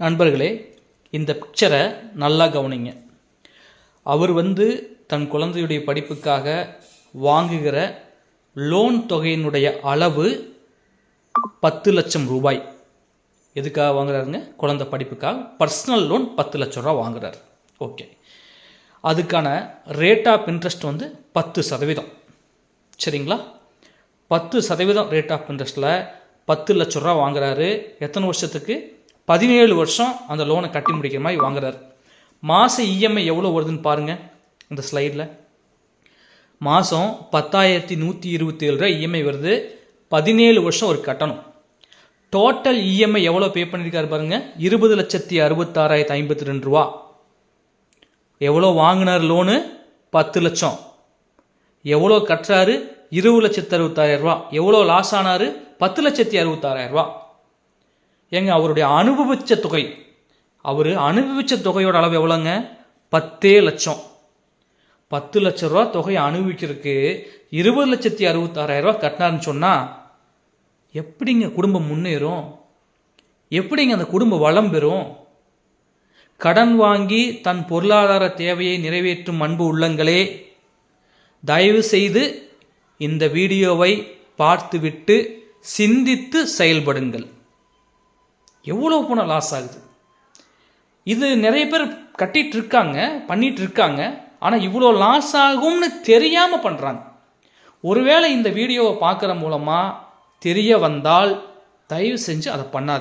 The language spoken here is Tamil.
நண்பர்களே இந்த பிக்சரை நல்லா கவனிங்க. அவர் வந்து தன் குழந்தையுடைய படிப்புக்காக வாங்குகிற லோன் தொகையினுடைய அளவு பத்து லட்சம் ரூபாய். எதுக்காக வாங்குறாருங்க? குழந்தை படிப்புக்காக பர்சனல் லோன் பத்து லட்சம் ரூபா வாங்குறாரு. ஓகே அதுக்கான ரேட் ஆஃப் இன்ட்ரெஸ்ட் வந்து பத்து சதவீதம். சரிங்களா? பத்து சதவீதம் ரேட் ஆஃப் இன்ட்ரெஸ்ட்டில் பத்து லட்ச ரூபா வாங்குறாரு. எத்தனை வருஷத்துக்கு? பதினேழு வருஷம் அந்த லோனை கட்டி முடிக்கிற மாதிரி வாங்குறாரு. மாத இஎம்ஐ எவ்வளோ வருதுன்னு பாருங்கள் இந்த ஸ்லைடில் மாதம் பத்தாயிரத்தி நூற்றி இருபத்தி ஏழு ரூபா இஎம்ஐ வருது பதினேழு வருஷம் ஒரு கட்டணும். டோட்டல் இஎம்ஐ எவ்வளோ பே பண்ணியிருக்காரு பாருங்க இருபது லட்சத்தி அறுபத்தாறாயிரத்தி ஐம்பத்தி ரெண்டு ரூபா. எவ்வளோ வாங்கினார் லோனு பத்து லட்சம். எவ்வளோ கட்டுறாரு? இருபது லட்சத்தி அறுபத்தாயிரம் ரூபா. எவ்வளோ லாஸ் ஆனாரு? பத்து லட்சத்தி அறுபத்தாறாயிரம் ரூபா. ஏங்க அவருடைய அனுபவிச்ச தொகை. அவர் அனுபவிச்ச தொகையோட அளவு எவ்வளோங்க? பத்தே லட்சம். பத்து லட்ச ரூபா தொகையை அனுபவிக்கிறதுக்கு இருபது லட்சத்தி அறுபத்தாறாயிரம் ரூபா சொன்னால் எப்படிங்க குடும்பம் முன்னேறும்? எப்படிங்க அந்த குடும்பம் வளம் பெறும்? கடன் வாங்கி தன் பொருளாதார தேவையை நிறைவேற்றும் அன்பு உள்ளங்களே தயவு செய்து இந்த வீடியோவை பார்த்துவிட்டு சிந்தித்து செயல்படுங்கள். எவ்வளோ பணம் லாஸ் ஆகுது? இது நிறைய பேர் கட்டிட்டு இருக்காங்க பண்ணிகிட்டு இருக்காங்க ஆனால் இவ்வளோ லாஸ் ஆகும்னு தெரியாமல் பண்ணுறாங்க ஒருவேளை இந்த வீடியோவை பார்க்குற மூலமாக தெரிய வந்தால் தயவு செஞ்சு அதை பண்ணாதீங்க.